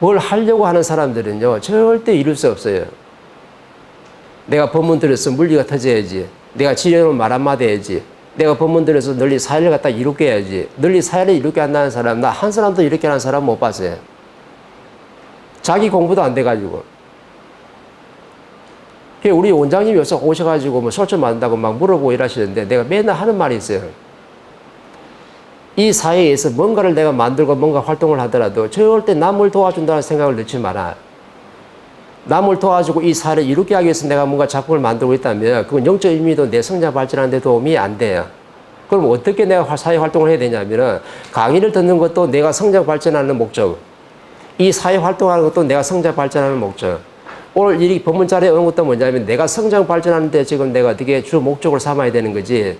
뭘 하려고 하는 사람들은요, 절대 이룰 수 없어요. 내가 법문 들어서 물리가 터져야지. 내가 지려는 말 한마디 해야지. 내가 법문 들어서 널리 사회를 갖다 이롭게 해야지. 널리 사회를 이롭게 한다는 사람, 나 한 사람도 이렇게 하는 사람 못 봤어요. 자기 공부도 안 돼가지고. 우리 원장님이 여기서 오셔가지고 뭐 설정 만든다고 막 물어보고 이러시는데 내가 맨날 하는 말이 있어요. 이 사회에서 뭔가를 내가 만들고 뭔가 활동을 하더라도 절대 남을 도와준다는 생각을 넣지 마라. 남을 도와주고 이 사회를 이롭게 하기 위해서 내가 뭔가 작품을 만들고 있다면 그건 영적 의미도 내 성장 발전하는 데 도움이 안 돼요. 그럼 어떻게 내가 사회 활동을 해야 되냐면은 강의를 듣는 것도 내가 성장 발전하는 목적. 이 사회 활동하는 것도 내가 성장 발전하는 목적. 오늘 이 법문 자리에 오는 것도 뭐냐면 내가 성장 발전하는데 지금 내가 어떻게 주 목적을 삼아야 되는 거지.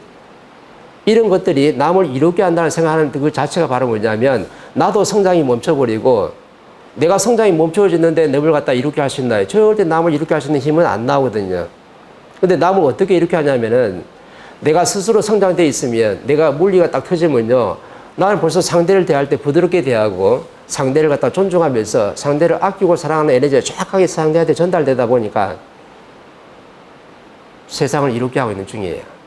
이런 것들이 남을 이롭게 한다는 생각하는 그 자체가 바로 뭐냐면 나도 성장이 멈춰버리고 내가 성장이 멈춰졌는데 남을 갖다 이롭게 할 수 있나요? 절대 남을 이롭게 할 수 있는 힘은 안 나오거든요. 근데 남을 어떻게 이렇게 하냐면은 내가 스스로 성장돼 있으면 내가 물리가 딱 터지면요. 나는 벌써 상대를 대할 때 부드럽게 대하고 상대를 갖다 존중하면서 상대를 아끼고 사랑하는 에너지가 정확하게 상대한테 전달되다 보니까 세상을 이롭게 하고 있는 중이에요.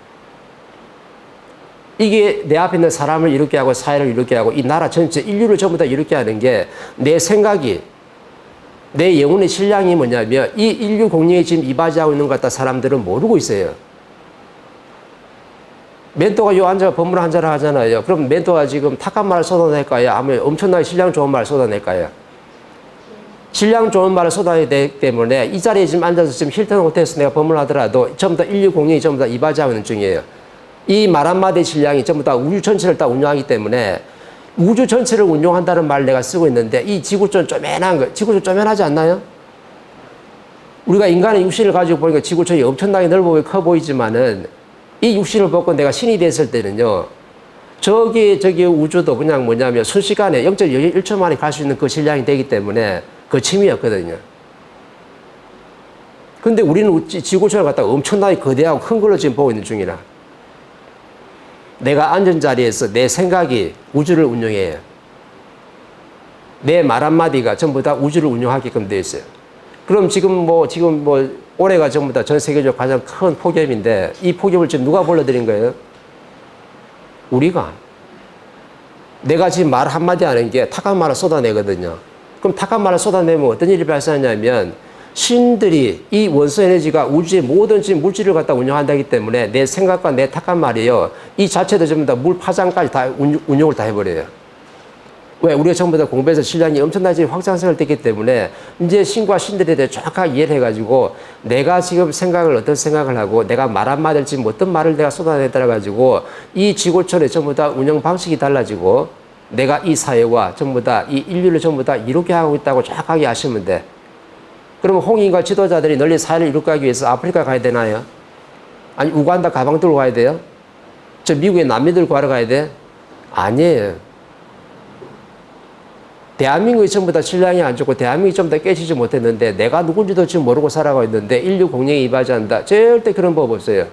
이게 내 앞에 있는 사람을 이롭게 하고 사회를 이롭게 하고 이 나라 전체 인류를 전부 다 이롭게 하는 게 내 생각이 내 영혼의 신량이 뭐냐면 이 인류 공룡이 지금 이바지하고 있는 것 같다 사람들은 모르고 있어요. 멘토가 요 앉아 법문 한 자를 하잖아요. 그럼 멘토가 지금 탁한 말을 쏟아낼까요? 아니면 엄청나게 신량 좋은 말을 쏟아낼까요? 신량 좋은 말을 쏟아내야 되기 때문에 이 자리에 지금 앉아서 지금 힐튼 호텔에서 내가 법문을 하더라도 전부 다 인류 공룡이 전부 다 이바지하고 있는 중이에요. 이 말 한마디 신량이 전부 다 우주 전체를 다 운영하기 때문에 우주 전체를 운영한다는 말을 내가 쓰고 있는데 이 지구촌 쪼맨한 거, 지구촌 쪼맨하지 않나요? 우리가 인간의 육신을 가지고 보니까 지구촌이 엄청나게 넓어 커 보이지만은 이 육신을 벗고 내가 신이 됐을 때는요, 저기, 저기 우주도 그냥 뭐냐면 순식간에 0.1초 만에 갈 수 있는 그 질량이 되기 때문에 그 침이었거든요. 근데 우리는 지- 지구촌을 갖다가 엄청나게 거대하고 큰 걸로 지금 보고 있는 중이라. 내가 앉은 자리에서 내 생각이 우주를 운영해요. 내 말 한마디가 전부 다 우주를 운영하게끔 되어 있어요. 그럼 지금 뭐, 지금 뭐, 올해가 전부 다 전 세계적으로 가장 큰 폭염인데, 이 폭염을 지금 누가 불러들인 거예요? 우리가. 내가 지금 말 한마디 하는 게 탁한 말을 쏟아내거든요. 그럼 탁한 말을 쏟아내면 어떤 일이 발생하냐면, 신들이 이 원소 에너지가 우주의 모든 지금 물질을 갖다 운영한다기 때문에 내 생각과 내 탁한 말이요. 이 자체도 전부 다 물 파장까지 다 운- 운용을 다 해버려요. 왜? 우리가 전부 다 공부해서 신량이 엄청나게 확장성을 띠기 때문에 이제 신과 신들에 대해 정확하게 이해를 해가지고 내가 지금 생각을 어떤 생각을 하고 내가 말 한마디를 지금 어떤 말을 내가 쏟아내더라 가지고 이 지구촌에 전부 다 운영 방식이 달라지고 내가 이 사회와 전부 다 이 인류를 전부 다 이롭게 하고 있다고 정확하게 아시면 돼. 그러면 홍인과 지도자들이 널리 사회를 이롭게 하기 위해서 아프리카 가야 되나요? 아니 우간다 가방 들고 가야 돼요? 저 미국에 난민들 구하러 가야 돼? 아니에요. 대한민국이 전부 다 신랑이 안 좋고 대한민국이 전부 다 깨지지 못했는데 내가 누군지도 지금 모르고 살아가고 있는데 인류 공룡에 이바지한다. 절대 그런 법 없어요.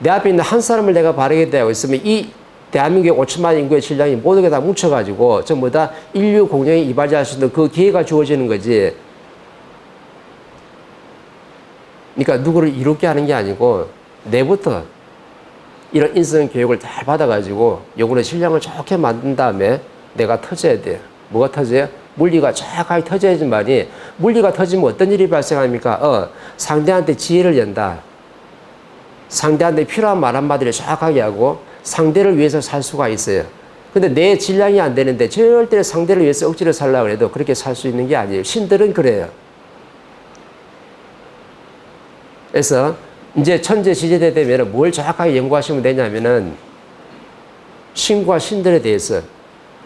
내 앞에 있는 한 사람을 내가 바르게 되어 있으면 이 대한민국의 5천만 인구의 신랑이 모두가 다 뭉쳐가지고 전부 다 인류 공룡에 이바지할 수 있는 그 기회가 주어지는 거지. 그러니까 누구를 이롭게 하는 게 아니고 내부터 이런 인성 교육을 잘 받아가지고 요거는 신량을 좋게 만든 다음에 내가 터져야 돼요. 뭐가 터져요? 물리가 정확하게 터져야지만이 물리가 터지면 어떤 일이 발생합니까? 어, 상대한테 지혜를 연다. 상대한테 필요한 말 한마디를 정확하게 하고 상대를 위해서 살 수가 있어요. 근데 내 질량이 안 되는데 절대 상대를 위해서 억지로 살려고 해도 그렇게 살 수 있는 게 아니에요. 신들은 그래요. 그래서 이제 천재 지제대 되면 뭘 정확하게 연구하시면 되냐면은 신과 신들에 대해서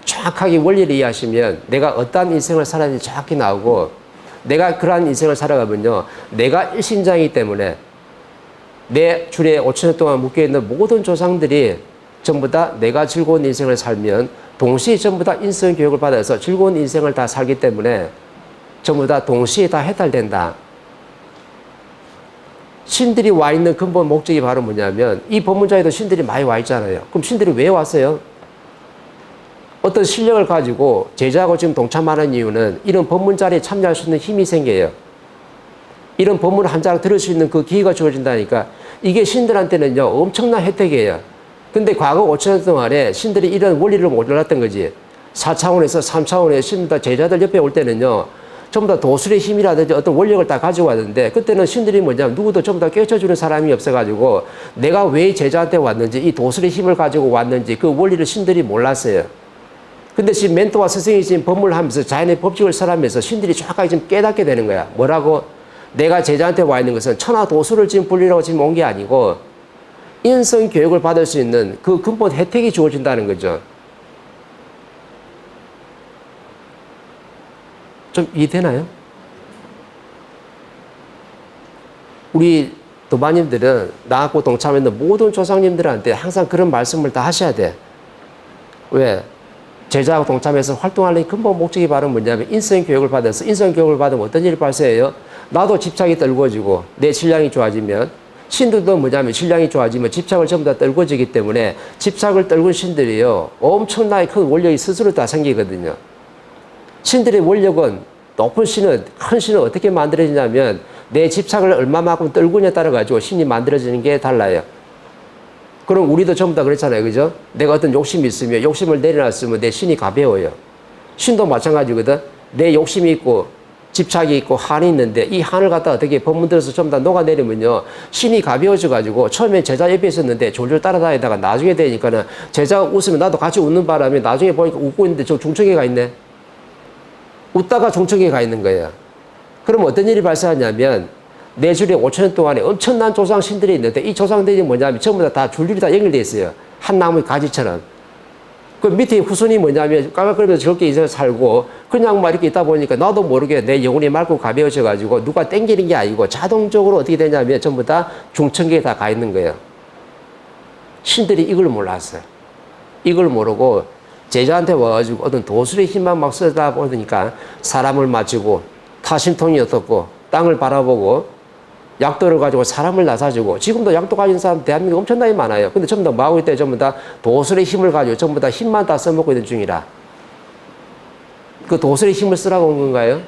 정확하게 원리를 이해하시면 내가 어떠한 인생을 살아야 되는지 정확히 나오고 내가 그러한 인생을 살아가면요. 내가 일신장이기 때문에 내 줄에 5천 년 동안 묶여있는 모든 조상들이 전부 다 내가 즐거운 인생을 살면 동시에 전부 다 인성 교육을 받아서 즐거운 인생을 다 살기 때문에 전부 다 동시에 다 해탈된다. 신들이 와 있는 근본 목적이 바로 뭐냐면 이 법문자에도 신들이 많이 와 있잖아요. 그럼 신들이 왜 왔어요? 어떤 실력을 가지고 제자하고 지금 동참하는 이유는 이런 법문 자리에 참여할 수 있는 힘이 생겨요. 이런 법문을 한 자락 들을 수 있는 그 기회가 주어진다니까 이게 신들한테는요 엄청난 혜택이에요. 근데 과거 5천 년 동안에 신들이 이런 원리를 몰랐던 거지. 4차원에서 3차원에 신들 제자들 옆에 올 때는요 전부 다 도술의 힘이라든지 어떤 원력을 다 가지고 왔는데 그때는 신들이 뭐냐면 누구도 전부 다 깨쳐주는 사람이 없어가지고 내가 왜 제자한테 왔는지 이 도술의 힘을 가지고 왔는지 그 원리를 신들이 몰랐어요. 근데 지금 멘토와 스승이 지금 법문을 하면서 자연의 법칙을 설하면서 신들이 정확하게 지금 깨닫게 되는 거야. 뭐라고? 내가 제자한테 와 있는 것은 천하 도수를 지금 불리라고 지금 온 게 아니고 인성 교육을 받을 수 있는 그 근본 혜택이 주어진다는 거죠. 좀 이해되나요? 우리 도마님들은 나하고 동참했는 모든 조상님들한테 항상 그런 말씀을 다 하셔야 돼. 왜? 제자하고 동참해서 활동하는 근본 목적이 바로 뭐냐면 인성 교육을 받아서 인성 교육을 받으면 어떤 일이 발생해요? 나도 집착이 떨궈지고 내 신량이 좋아지면 신들도 뭐냐면 신량이 좋아지면 집착을 전부 다 떨궈지기 때문에 집착을 떨군 신들이요 엄청나게 큰 원력이 스스로 다 생기거든요. 신들의 원력은 높은 신은 큰 신은 어떻게 만들어지냐면 내 집착을 얼마만큼 떨구냐에 따라 가지고 신이 만들어지는 게 달라요. 그럼 우리도 전부 다 그렇잖아요. 그죠? 내가 어떤 욕심이 있으면 욕심을 내려놨으면 내 신이 가벼워요. 신도 마찬가지거든. 내 욕심이 있고 집착이 있고 한이 있는데 이 한을 갖다 어떻게 법문 들어서 전부 다 녹아내리면요. 신이 가벼워져 가지고 처음에 제자 옆에 있었는데 졸졸 따라다니다가 나중에 되니까는 제자가 웃으면 나도 같이 웃는 바람에 나중에 보니까 웃고 있는데 저 중청에 가 있네. 웃다가 중청에 가 있는 거예요. 그럼 어떤 일이 발생하냐면 내 줄에 5천 년 동안에 엄청난 조상 신들이 있는데 이 조상들이 뭐냐면 전부 다, 다 줄줄이 다 연결돼 있어요. 한 나무의 가지처럼. 그 밑에 후손이 뭐냐면 까각거리면서 저렇게 인생을 살고 그냥 막 이렇게 있다 보니까 나도 모르게 내 영혼이 맑고 가벼워져 가지고 누가 땡기는 게 아니고 자동적으로 어떻게 되냐면 전부 다 중천계에 다 가 있는 거예요. 신들이 이걸 몰랐어요. 이걸 모르고 제자한테 와가지고 어떤 도술의 힘만 막 쓰다 보니까 사람을 맞추고 타심통이 어떻고 땅을 바라보고 약도를 가지고 사람을 나사주고 지금도 약도 가진 사람 대한민국 엄청나게 많아요. 근데 전부 다 뭐하고 있대 전부 다 도술의 힘을 가지고 전부 다 힘만 다 써먹고 있는 중이라. 그 도술의 힘을 쓰라고 온 건가요?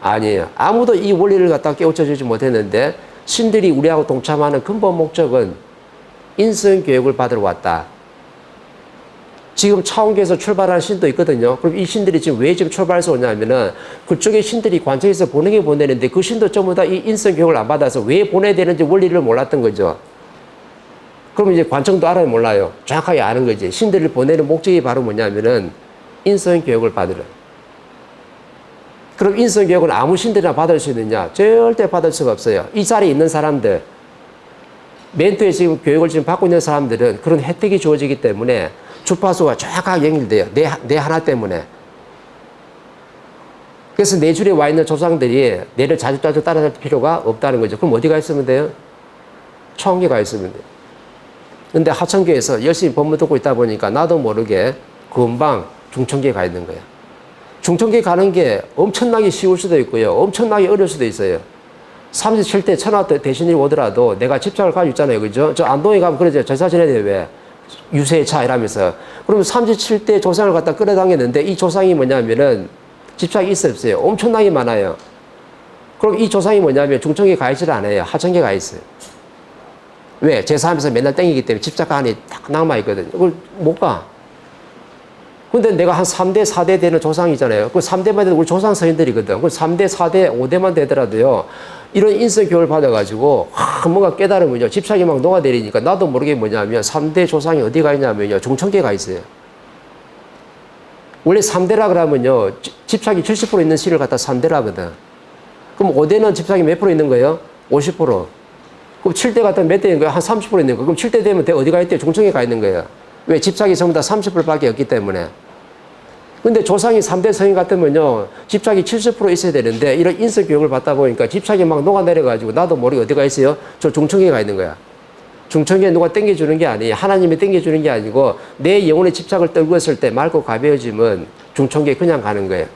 아니에요. 아무도 이 원리를 갖다 깨우쳐주지 못했는데 신들이 우리하고 동참하는 근본 목적은 인성 교육을 받으러 왔다. 지금 차원계에서 출발한 신도 있거든요. 그럼 이 신들이 지금 왜 지금 출발해서 오냐면은 그쪽에 신들이 관청에서 보내게 보내는데 그 신도 전부 다 이 인성 교육을 안 받아서 왜 보내야 되는지 원리를 몰랐던 거죠. 그럼 이제 관청도 알아요, 몰라요? 정확하게 아는 거지. 신들을 보내는 목적이 바로 뭐냐면은 인성 교육을 받으러. 그럼 인성 교육은 아무 신들이나 받을 수 있느냐? 절대 받을 수가 없어요. 이 자리에 있는 사람들, 멘토에 지금 교육을 지금 받고 있는 사람들은 그런 혜택이 주어지기 때문에 주파수가 정확하게 연결돼요. 내, 내 하나 때문에. 그래서 내 줄에 와 있는 조상들이 내를 자주 자주 따라갈 필요가 없다는 거죠. 그럼 어디 가 있으면 돼요? 총계 가 있으면 돼요. 근데 하천계에서 열심히 법문 듣고 있다 보니까 나도 모르게 금방 중천계에 가 있는 거야. 중천계 가는 게 엄청나게 쉬울 수도 있고요. 엄청나게 어려울 수도 있어요. 37대 천하 대신이 오더라도 내가 집착을 가지고 있잖아요. 그죠? 저 안동에 가면 그러죠. 제사 지내야 돼, 왜? 유세의 차 이라면서. 그러면 37대 조상을 갖다 끌어당겼는데 이 조상이 뭐냐면은 집착이 있어 없어요. 엄청나게 많아요. 그럼 이 조상이 뭐냐면 중청계 가 있지를 않아요. 하천계 가 있어요. 왜? 제사하면서 맨날 땡기기 때문에 집착 안에 딱 남아있거든요. 그걸 못 가. 근데 내가 한 3대, 4대 되는 조상이잖아요. 그 3대만 돼도 우리 조상 서인들이거든. 그 3대, 4대, 5대만 되더라도요. 이런 인성 교육을 받아가지고, 하, 뭔가 깨달으면요. 집착이 막 녹아내리니까 나도 모르게 뭐냐면 3대 조상이 어디 가 있냐면요. 중천계에 가 있어요. 원래 3대라 그러면요. 지- 집착이 70% 있는 신을 갖다 3대라거든. 그럼 5대는 집착이 몇 프로 있는 거예요? 50%. 그럼 7대 같은 몇 대인 거예요? 한 30% 있는 거예요. 그럼 7대 되면 대- 어디 가 있대요? 중청에 가 있는 거예요. 왜? 집착이 전부 다 30%밖에 없기 때문에. 근데 조상이 3대 성인 같으면요, 집착이 70% 있어야 되는데, 이런 인성 교육을 받다 보니까 집착이 막 녹아내려가지고, 나도 모르게 어디가 있어요? 저 중청에 가 있는 거야. 중청에 누가 땡겨주는 게 아니에요. 하나님이 땡겨주는 게 아니고, 내 영혼의 집착을 떨고 있을 때 맑고 가벼워지면 중청에 그냥 가는 거예요.